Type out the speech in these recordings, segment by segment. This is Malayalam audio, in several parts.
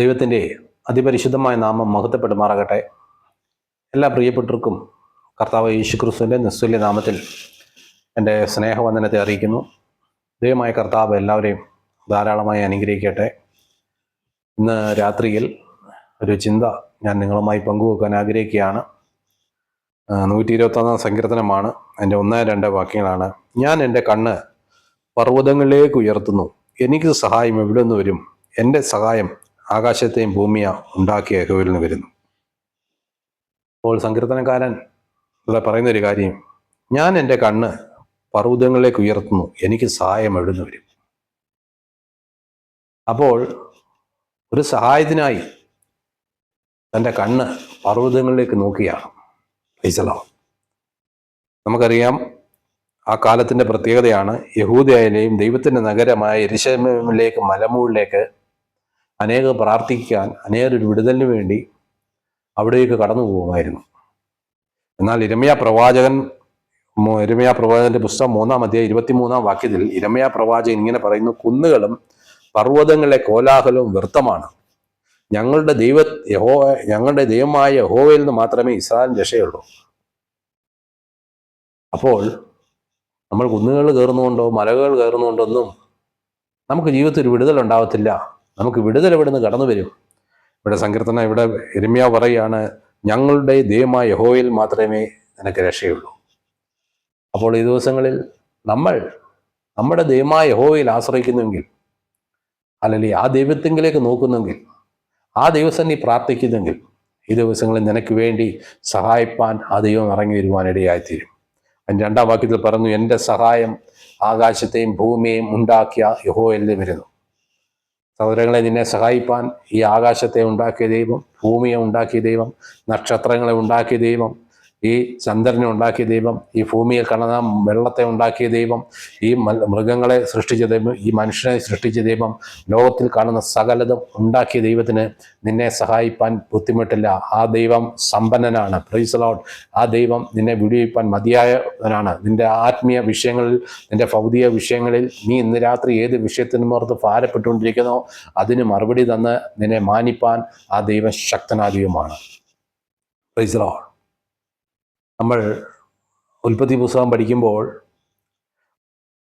ദൈവത്തിന്റെ അതിപരിശുദ്ധമായ നാമം മഹത്വപ്പെടുമാറാകട്ടെ. എല്ലാ പ്രിയപ്പെട്ടവർക്കും കർത്താവ് യേശു ക്രിസ്തുവിന്റെ നിസ്തുല്യ നാമത്തിൽ എന്റെ സ്നേഹവന്ദനത്തെ അറിയിക്കുന്നു. ദൈവമായ കർത്താവ് എല്ലാവരെയും ധാരാളമായി അനുഗ്രഹിക്കട്ടെ. ഇന്ന് രാത്രിയിൽ ഒരു ചിന്ത ഞാൻ നിങ്ങളുമായി പങ്കുവെക്കാൻ ആഗ്രഹിക്കുകയാണ്. നൂറ്റി ഇരുപത്തൊന്നാം സങ്കീർത്തനമാണ് എന്റെ ഒന്ന് രണ്ട് വാക്യങ്ങളാണ്. ഞാൻ എന്റെ കണ്ണ് പർവതങ്ങളിലേക്ക് ഉയർത്തുന്നു. എനിക്ക് സഹായം എവിടെ നിന്ന് വരും? എന്റെ സഹായം ആകാശത്തെയും ഭൂമിയ ഉണ്ടാക്കിയ യഹോവിൽ നിന്ന് വരുന്നു. അപ്പോൾ സങ്കീർത്തനക്കാരൻ ഇവിടെ പറയുന്ന ഒരു കാര്യം ഞാൻ എന്റെ കണ്ണ് പർവതങ്ങളിലേക്ക് ഉയർത്തുന്നു എനിക്ക് സഹായം എവിടുന്ന് വരും? അപ്പോൾ ഒരു സഹായത്തിനായി തന്റെ കണ്ണ് പർവതങ്ങളിലേക്ക് നോക്കിയാണ്. ഫൈസലോ നമുക്കറിയാം ആ കാലത്തിന്റെ പ്രത്യേകതയാണ് യഹൂദയിലെയും ദൈവത്തിന്റെ നഗരമായ എരിശമിലേക്ക് മലമുകളിലേക്ക് അനേക പ്രാർത്ഥിക്കാൻ അനേകർ വിടുതലിന് വേണ്ടി അവിടേക്ക് കടന്നു പോകുമായിരുന്നു. എന്നാൽ ഇരമയ പ്രവാചകൻ ഇരമയ പ്രവാചകന്റെ പുസ്തകം മൂന്നാം അധ്യായം ഇരുപത്തിമൂന്നാം വാക്യത്തിൽ ഇരമയ പ്രവാചകൻ ഇങ്ങനെ പറയുന്നു കുന്നുകളും പർവതങ്ങളിലെ കോലാഹലവും വൃത്തമാണ് ഞങ്ങളുടെ ദൈവ യഹോ ഞങ്ങളുടെ ദൈവമായ യഹോവയിൽ നിന്ന് മാത്രമേ ഇസ്രായേൽ രക്ഷയുള്ളൂ. അപ്പോൾ നമ്മൾ കുന്നുകൾ കയറുന്നുകൊണ്ടോ മലകൾ കയറുന്നുകൊണ്ടോ ഒന്നും നമുക്ക് ജീവിതത്തിൽ ഒരു വിടുതൽ ഉണ്ടാവത്തില്ല. നമുക്ക് വിടുതൽ എവിടെ നിന്ന് കടന്നു വരും? ഇവിടെ സങ്കീർത്തന ഇവിടെ എരുമ്യ പറയാണ് ഞങ്ങളുടെ ദൈവമായ യഹോയിൽ മാത്രമേ നിനക്ക് രക്ഷയുള്ളൂ. അപ്പോൾ ഈ ദിവസങ്ങളിൽ നമ്മൾ നമ്മുടെ ദൈവമായ യഹോവയിൽ ആശ്രയിക്കുന്നുവെങ്കിൽ അല്ലെങ്കിൽ ആ ദൈവത്തെങ്കിലേക്ക് നോക്കുന്നെങ്കിൽ ആ ദിവസം നീ പ്രാർത്ഥിക്കുന്നെങ്കിൽ ഈ ദിവസങ്ങളിൽ നിനക്ക് വേണ്ടി സഹായിപ്പാൻ ആ ദൈവം ഇറങ്ങി വരുവാൻ ഇടയായിത്തീരും അതിന്റെ രണ്ടാം വാക്യത്തിൽ പറഞ്ഞു എന്റെ സഹായം ആകാശത്തെയും ഭൂമിയെയും ഉണ്ടാക്കിയ യഹോയിൽ വരുന്നു. സഹോദരങ്ങളെ നിന്നെ സഹായിപ്പാൻ ഈ ആകാശത്തെ ഉണ്ടാക്കിയ ദൈവം ഭൂമിയെ ഉണ്ടാക്കിയ ദൈവം നക്ഷത്രങ്ങളെ ഉണ്ടാക്കിയ ദൈവം ഈ ചന്ദ്രനെ ഉണ്ടാക്കിയ ദൈവം ഈ ഭൂമിയെ കാണുന്ന വെള്ളത്തെ ഉണ്ടാക്കിയ ദൈവം ഈ മൃഗങ്ങളെ സൃഷ്ടിച്ച ദൈവം ഈ മനുഷ്യനെ സൃഷ്ടിച്ച ദൈവം ലോകത്തിൽ കാണുന്ന സകലതും ഉണ്ടാക്കിയ ദൈവത്തിന് നിന്നെ സഹായിപ്പാൻ ബുദ്ധിമുട്ടില്ല. ആ ദൈവം സമ്പന്നനാണ്. പ്രൈസ് ലോട്ട് ആ ദൈവം നിന്നെ വിടിയിപ്പാൻ മതിയായവനാണ്. നിന്റെ ആത്മീയ വിഷയങ്ങളിൽ നിന്റെ ഭൗതിക വിഷയങ്ങളിൽ നീ ഇന്ന് രാത്രി ഏത് വിഷയത്തിനും ഓർത്ത് ഭാരപ്പെട്ടുകൊണ്ടിരിക്കുന്നോ അതിന് മറുപടി തന്ന് നിന്നെ മാനിപ്പാൻ ആ ദൈവം ശക്തനാദിയുമാണ് പ്രൈസലോട്ട് നമ്മൾ ഉൽപ്പത്തി പുസ്തകം പഠിക്കുമ്പോൾ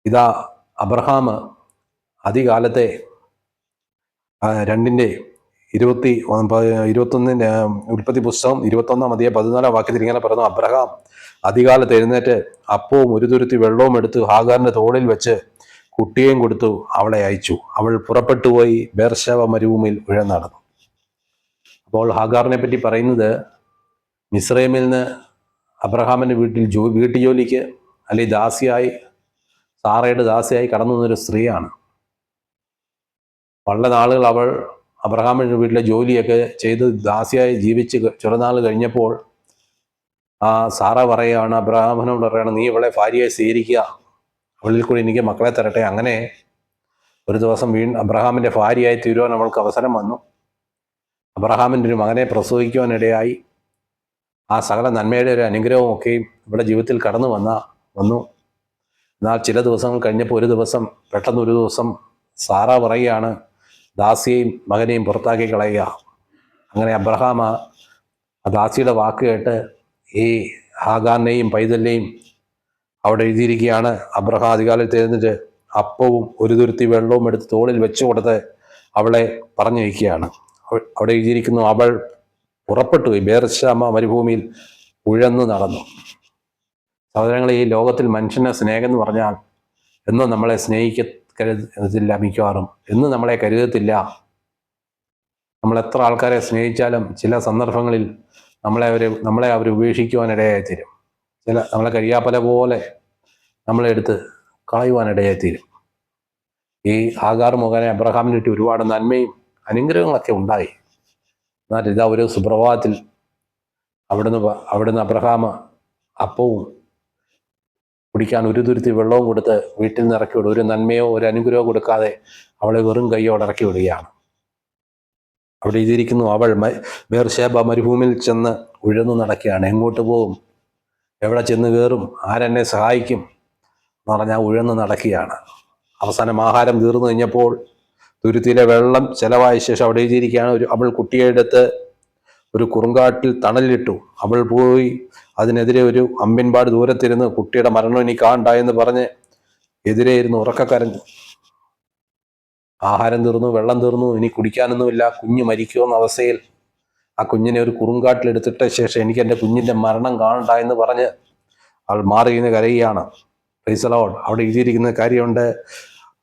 ഇതാ അബ്രഹാം അധികാലത്തെ രണ്ടിന്റെ ഇരുപത്തി ഇരുപത്തൊന്നിന്റെ ഉൽപ്പത്തി പുസ്തകം ഇരുപത്തൊന്നാം അധികം പതിനാലാം വാക്യത്തിൽ ഇങ്ങനെ പറഞ്ഞു അബ്രഹാം അധികാലത്ത് എഴുന്നേറ്റ് അപ്പവും ഒരു തുരുത്തി വെള്ളവും എടുത്ത് ഹാഗാറിന്റെ തോളിൽ വെച്ച് കുട്ടിയെയും കൊടുത്തു അവളെ അയച്ചു. അവൾ പുറപ്പെട്ടു പോയി ബേർശവ മരുഭൂമിയിൽ ഉഴന്നടന്നു അപ്പോൾ ഹാഗാറിനെ പറ്റി പറയുന്നത് മിസ്രൈമിൽ നിന്ന് അബ്രഹാമിന്റെ വീട്ടിൽ ജോ വീട്ടു ജോലിക്ക് അല്ലെങ്കിൽ ദാസിയായി സാറയുടെ ദാസിയായി കടന്നു വന്നൊരു സ്ത്രീയാണ്. വളരെ നാളുകൾ അവൾ അബ്രഹാമിന്റെ വീട്ടിലെ ജോലിയൊക്കെ ചെയ്ത് ദാസിയായി ജീവിച്ച് ചെറുനാൾ കഴിഞ്ഞപ്പോൾ ആ സാറ പറയുകയാണ് അബ്രഹാമിനോട് പറയുകയാണ് നീ ഇവളെ ഭാര്യയായി സ്വീകരിക്കുക. അവളിൽ കൂടി എനിക്ക് മക്കളെ തരട്ടെ. അങ്ങനെ ഒരു ദിവസം വീണ്ടും അബ്രഹാമിന്റെ ഭാര്യയായി തീരുവാൻ അവൾക്ക് അവസരം വന്നു. അബ്രഹാമിന്റെ ഒരു മകനെ പ്രസവിക്കുവാനിടയായി ആ സകല നന്മയുടെ ഒരു അനുഗ്രഹവും ഒക്കെയും ഇവിടെ ജീവിതത്തിൽ കടന്നു വന്ന വന്നു. എന്നാൽ ചില ദിവസങ്ങൾ കഴിഞ്ഞപ്പോൾ ഒരു ദിവസം പെട്ടെന്ന് ഒരു ദിവസം സാറ പറയുകയാണ് ദാസിയെയും മകനെയും പുറത്താക്കി കളയുക. അങ്ങനെ അബ്രഹാം ആ ദാസിയുടെ വാക്ക് കേട്ട് ഈ ഹാഗാറിനെയും പൈതലിനെയും അവിടെ എഴുതിയിരിക്കുകയാണ്. അബ്രഹാം അധികാലത്ത് എഴുന്നിട്ട് അപ്പവും ഒരു തുരുത്തി വെള്ളവും എടുത്ത് തോളിൽ വെച്ചു കൊടുത്ത് അവളെ പറഞ്ഞു വയ്ക്കുകയാണ് അവിടെ എഴുതിയിരിക്കുന്നു അവൾ പുറപ്പെട്ടു പോയി. ബേർശാമ മരുഭൂമിയിൽ ഉഴന്നു നടന്നു. സഹോദരങ്ങൾ ഈ ലോകത്തിൽ മനുഷ്യനെ സ്നേഹം എന്ന് പറഞ്ഞാൽ എന്നും നമ്മളെ സ്നേഹിക്ക കരുതത്തില്ല മിക്കവാറും എന്നും നമ്മളെ കരുതത്തില്ല. നമ്മൾ എത്ര ആൾക്കാരെ സ്നേഹിച്ചാലും ചില സന്ദർഭങ്ങളിൽ നമ്മളെ അവർ നമ്മളെ അവർ ഉപേക്ഷിക്കുവാനിടയായി തീരും. ചില നമ്മളെ കഴിയാപ്പല പോലെ നമ്മളെ എടുത്ത് കളയുവാനിടയായി തീരും. ഈ ആകാർ മുഖേന അബ്രഹാമിന് ഒരുപാട് നന്മയും അനുഗ്രഹങ്ങളൊക്കെ ഉണ്ടായി. എന്നാൽ ഇതാ ഒരു സുപ്രഭാതത്തിൽ അവിടുന്ന് അവിടുന്ന് അബ്രഹാമ അപ്പവും കുടിക്കാൻ ഒരു തുരുത്തി വെള്ളവും കൊടുത്ത് വീട്ടിൽ നിന്ന് ഇറക്കി വിടും. ഒരു നന്മയോ ഒരു അനുഗ്രഹമോ കൊടുക്കാതെ അവളെ വെറും കൈയോടെ ഇറക്കി വിടുകയാണ്. അവിടെ ഇതിരിക്കുന്നു അവൾ ബേർഷേബ മരുഭൂമിയിൽ ചെന്ന് ഉഴന്നു നടക്കുകയാണ്. എങ്ങോട്ട് പോകും എവിടെ ചെന്ന് കയറും? ആരെന്നെ സഹായിക്കും? എന്ന് പറഞ്ഞാൽ ഉഴന്ന് നടക്കുകയാണ്. അവസാനം ആഹാരം തീർന്നു കഴിഞ്ഞപ്പോൾ തുരുത്തിയിലെ വെള്ളം ചെലവായ ശേഷം അവിടെ എഴുതിയിരിക്കുകയാണ് ഒരു അവൾ കുട്ടിയെടുത്ത് ഒരു കുറുങ്കാട്ടിൽ തണലിട്ടു. അവൾ പോയി അതിനെതിരെ ഒരു അമ്പിൻപാട് ദൂരത്തിരുന്ന് കുട്ടിയുടെ മരണം ഇനി കാണണ്ട എന്ന് പറഞ്ഞ് എതിരെ ഇരുന്ന് ഉറക്കക്കരഞ്ഞു. ആഹാരം തീർന്നു വെള്ളം തീർന്നു ഇനി കുടിക്കാനൊന്നുമില്ല കുഞ്ഞ് മരിക്കുമെന്ന അവസ്ഥയിൽ ആ കുഞ്ഞിനെ ഒരു കുറുങ്കാട്ടിലെടുത്തിട്ട ശേഷം എനിക്ക് എന്റെ കുഞ്ഞിന്റെ മരണം കാണണ്ട എന്ന് പറഞ്ഞ് അവൾ മാറി നിന്ന് കരയുകയാണ്. ഫൈസലോഡ് അവിടെ എഴുതിയിരിക്കുന്ന കാര്യമുണ്ട്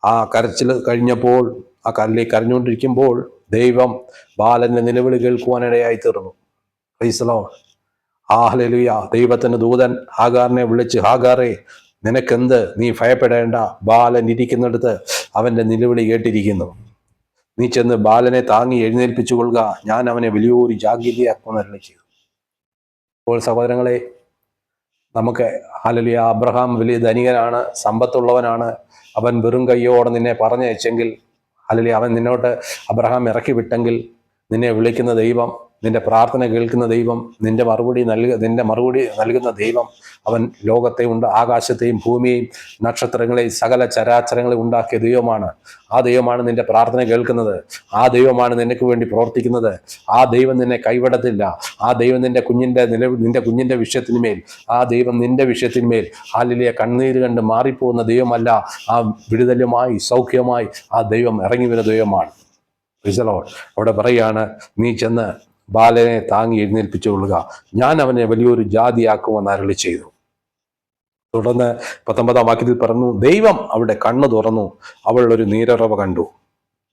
ആ കരച്ചിൽ കഴിഞ്ഞപ്പോൾ ആ കല്ലിലേക്ക് അറിഞ്ഞുകൊണ്ടിരിക്കുമ്പോൾ ദൈവം ബാലന്റെ നിലവിളി കേൾക്കുവാനിടയായി തീർന്നു. ഫൈസലോഡ് ആഹലലുയ. ദൈവത്തിന്റെ ദൂതൻ ഹാഗാറിനെ വിളിച്ച് ഹാഗാറെ നിനക്കെന്ത്? നീ ഭയപ്പെടേണ്ട. ബാലൻ ഇരിക്കുന്നിടത്ത് അവന്റെ നിലവിളി കേട്ടിരിക്കുന്നു. നീ ചെന്ന് ബാലനെ താങ്ങി എഴുന്നേൽപ്പിച്ചു കൊള്ളുക ഞാൻ അവനെ വലിയൊരു ജാഗ്രതയാക്കുമെന്ന് ചെയ്തു. അപ്പോൾ സഹോദരങ്ങളെ നമുക്ക് ഹാലലിയ അബ്രഹാം വലിയ ധനികനാണ് സമ്പത്തുള്ളവനാണ്. അവൻ വെറും കയ്യോടെ നിന്നെ പറഞ്ഞയച്ചെങ്കിൽ ഹാലലിയ അവൻ നിന്നോട്ട് അബ്രഹാം ഇറക്കി വിട്ടെങ്കിൽ നിന്നെ വിളിക്കുന്ന ദൈവം നിന്റെ പ്രാർത്ഥന കേൾക്കുന്ന ദൈവം നിന്റെ മറുപടി നൽക നിന്റെ മറുപടി നൽകുന്ന ദൈവം അവൻ ലോകത്തെ ഉണ്ട് ആകാശത്തെയും ഭൂമിയെയും നക്ഷത്രങ്ങളെയും സകല ചരാചരങ്ങളെ ഉണ്ടാക്കിയ ദൈവമാണ്. ആ ദൈവമാണ് നിന്റെ പ്രാർത്ഥന കേൾക്കുന്നത്. ആ ദൈവമാണ് നിനക്ക് വേണ്ടി പ്രവർത്തിക്കുന്നത്. ആ ദൈവം നിന്നെ കൈവിടത്തില്ല. ആ ദൈവം നിന്റെ കുഞ്ഞിന്റെ നില നിന്റെ കുഞ്ഞിന്റെ വിഷയത്തിന്മേൽ ആ ദൈവം നിന്റെ വിഷയത്തിന്മേൽ ഹാലിലെ കണ്ണീര് കണ്ട് മാറിപ്പോകുന്ന ദൈവമല്ല. ആ വിടുതലുമായി സൗഖ്യമായി ആ ദൈവം ഇറങ്ങി വരുന്ന ദൈവമാണ്. റിസലോ അവിടെ പറയുകയാണ് നീ ചെന്ന് ബാലനെ താങ്ങി എഴുന്നേൽപ്പിച്ചു കൊള്ളുക. ഞാൻ അവനെ വലിയൊരു ജാതിയാക്കുമെന്ന് അരളി ചെയ്തു. തുടർന്ന് പത്തൊമ്പതാം വാക്യത്തിൽ പറഞ്ഞു ദൈവം അവിടെ കണ്ണു തുറന്നു അവൾ ഒരു നീരറവ കണ്ടു.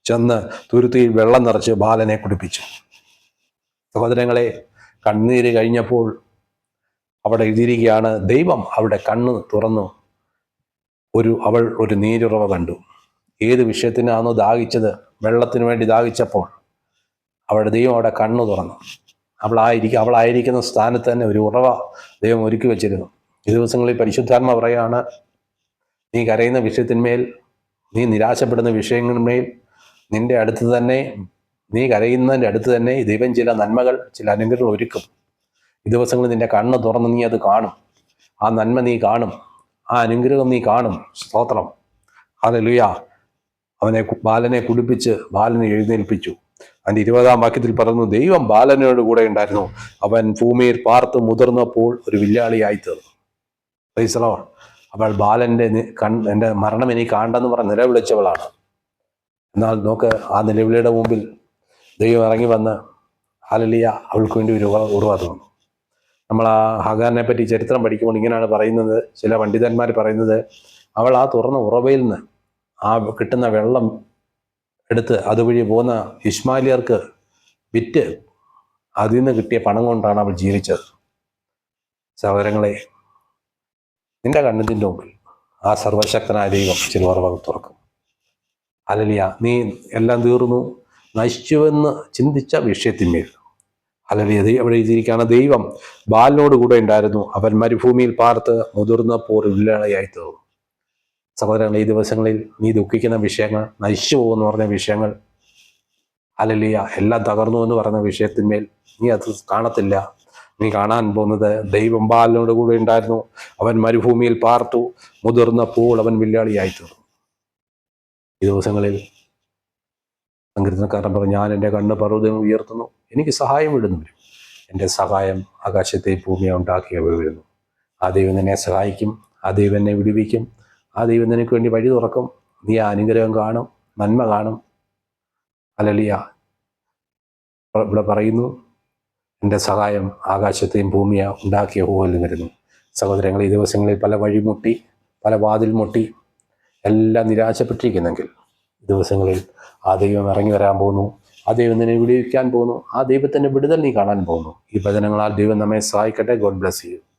ചെന്ന് തുരുത്തിയിൽ വെള്ളം നിറച്ച് ബാലനെ കുടിപ്പിച്ചു. സഹോദരങ്ങളെ കണ്ണീര് കഴിഞ്ഞപ്പോൾ അവിടെ എഴുതിയിരിക്കുകയാണ് ദൈവം അവിടെ കണ്ണ് തുറന്നു ഒരു അവൾ ഒരു നീരുറവ കണ്ടു. ഏത് വിഷയത്തിനാണോ ദാഹിച്ചത് വെള്ളത്തിന് വേണ്ടി ദാഹിച്ചപ്പോൾ അവിടെ ദൈവം അവിടെ കണ്ണു തുറന്നു. അവളായിരിക്കും അവളായിരിക്കുന്ന സ്ഥാനത്ത് തന്നെ ഒരു ഉറവ ദൈവം ഒരുക്കി വെച്ചിരുന്നു. ഈ ദിവസങ്ങളിൽ പരിശുദ്ധാത്മ പറയാണ് നീ കരയുന്ന വിഷയത്തിന്മേൽ നീ നിരാശപ്പെടുന്ന വിഷയങ്ങളിന്മേൽ നിന്റെ അടുത്ത് തന്നെ നീ കരയുന്നതിന്റെ അടുത്ത് തന്നെ ദൈവം ചില നന്മകൾ ചില അനുഗ്രഹങ്ങൾ ഒരുക്കും. ഈ ദിവസങ്ങളിൽ നിന്റെ കണ്ണ് തുറന്ന് നീ അത് കാണും. ആ നന്മ നീ കാണും. ആ അനുഗ്രഹം നീ കാണും. സ്തോത്രം. അതെ ലുയാ അവനെ ബാലനെ കുടിപ്പിച്ച് ബാലനെ എഴുന്നേൽപ്പിച്ചു. അതിന്റെ ഇരുപതാം വാക്യത്തിൽ പറഞ്ഞു ദൈവം ബാലനോട് കൂടെ ഉണ്ടായിരുന്നു. അവൻ ഭൂമിയിൽ പാർത്ത് മുതിർന്നപ്പോൾ ഒരു വില്ലാളിയായി തീർന്നു. പൈസലോ അവൾ ബാലന്റെ എന്റെ മരണം എനിക്ക് കാണ്ടെന്ന് പറഞ്ഞ് നിലവിളിച്ചവളാണ്. എന്നാൽ നോക്ക് ആ നിലവിളിയുടെ മുമ്പിൽ ദൈവം ഇറങ്ങി വന്ന് ഹാലലിയ അവൾക്ക് വേണ്ടി ഒരു ഉറ- ഉറവ നമ്മൾ ആ ഹഗാനെ പറ്റി ചരിത്രം പഠിക്കുമ്പോൾ ഇങ്ങനെയാണ് പറയുന്നത് ചില പണ്ഡിതന്മാർ പറയുന്നത് അവൾ ആ തുറന്ന ഉറവയിൽ നിന്ന് ആ കിട്ടുന്ന വെള്ളം എടുത്ത് അതുവഴി പോകുന്ന ഇസ്മാലിയർക്ക് വിറ്റ് അതിൽ നിന്ന് കിട്ടിയ പണം കൊണ്ടാണ് അവൾ ജീവിച്ചത്. സഹോദരങ്ങളെ നിന്റെ കണ്ണതിന്റെ മുമ്പിൽ ആ സർവശക്തനായ ദൈവം ഉറവകൾ തുറക്കും. അലലിയ നീ എല്ലാം തീർന്നു. നശിച്ചുവെന്ന് ചിന്തിച്ച വിഷയത്തിന്മേൽ. അലലിയ അവിടെ എഴുതിയിരിക്കുകയാണ് ദൈവം ബാലിനോട് കൂടെ ഉണ്ടായിരുന്നു. അവൻ മരുഭൂമിയിൽ പാർത്ത് മുതിർന്നപ്പോൾ വില്ലളയായി തീർന്നു. സഹോദരങ്ങൾ ഈ ദിവസങ്ങളിൽ നീ ദുഃഖിക്കുന്ന വിഷയങ്ങൾ നശിച്ചു പോകുമെന്ന് പറഞ്ഞ വിഷയങ്ങൾ അലലിയ എല്ലാം തകർന്നു എന്ന് പറഞ്ഞ വിഷയത്തിന്മേൽ നീ അത് കാണത്തില്ല. നീ കാണാൻ പോകുന്നത് ദൈവം ബാലിനോട് കൂടെ ഉണ്ടായിരുന്നു. അവൻ മരുഭൂമിയിൽ പാർത്തു. മുതിർന്നപ്പോൾ അവൻ വില്ലാളിയായി തീർന്നു ഈ ദിവസങ്ങളിൽ സങ്കീർത്തനക്കാരൻ പറഞ്ഞു ഞാൻ എന്റെ കണ്ണ് പർവതം ഉയർത്തുന്നു. എനിക്ക് സഹായം വിടുന്നു. വരും എന്റെ സഹായം ആകാശത്തെ ഭൂമിയെ ഉണ്ടാക്കിയ വരുന്നു ആ ദൈവം എന്നെ സഹായിക്കും. ആ ദൈവം എന്നെ വിടുവിക്കും. ആ ദൈവം നിനക്ക് വേണ്ടി വഴി തുറക്കും. നീ ആ അനുഗ്രഹം കാണും നന്മ കാണും. അലലിയ ഇവിടെ പറയുന്നു എന്റെ സഹായം ആകാശത്തെയും ഭൂമിയെ ഉണ്ടാക്കിയ ഹോലിൽ വരുന്നു. സഹോദരങ്ങൾ ഈ ദിവസങ്ങളിൽ പല വഴിമുട്ടി പല വാതിൽ മുട്ടി എല്ലാം നിരാശപ്പെട്ടിരിക്കുന്നെങ്കിൽ ദിവസങ്ങളിൽ ആ ദൈവം ഇറങ്ങി വരാൻ പോകുന്നു. ആ ദൈവം നിന്നെ വിടിവിക്കാൻ പോകുന്നു. ആ ദൈവത്തിന്റെ വിടുതൽ നീ കാണാൻ പോകുന്നു. ഈ ഭജനങ്ങളാൽ ദൈവം നമ്മെ സഹായിക്കട്ടെ. ഗോഡ് ബ്ലെസ് ചെയ്യും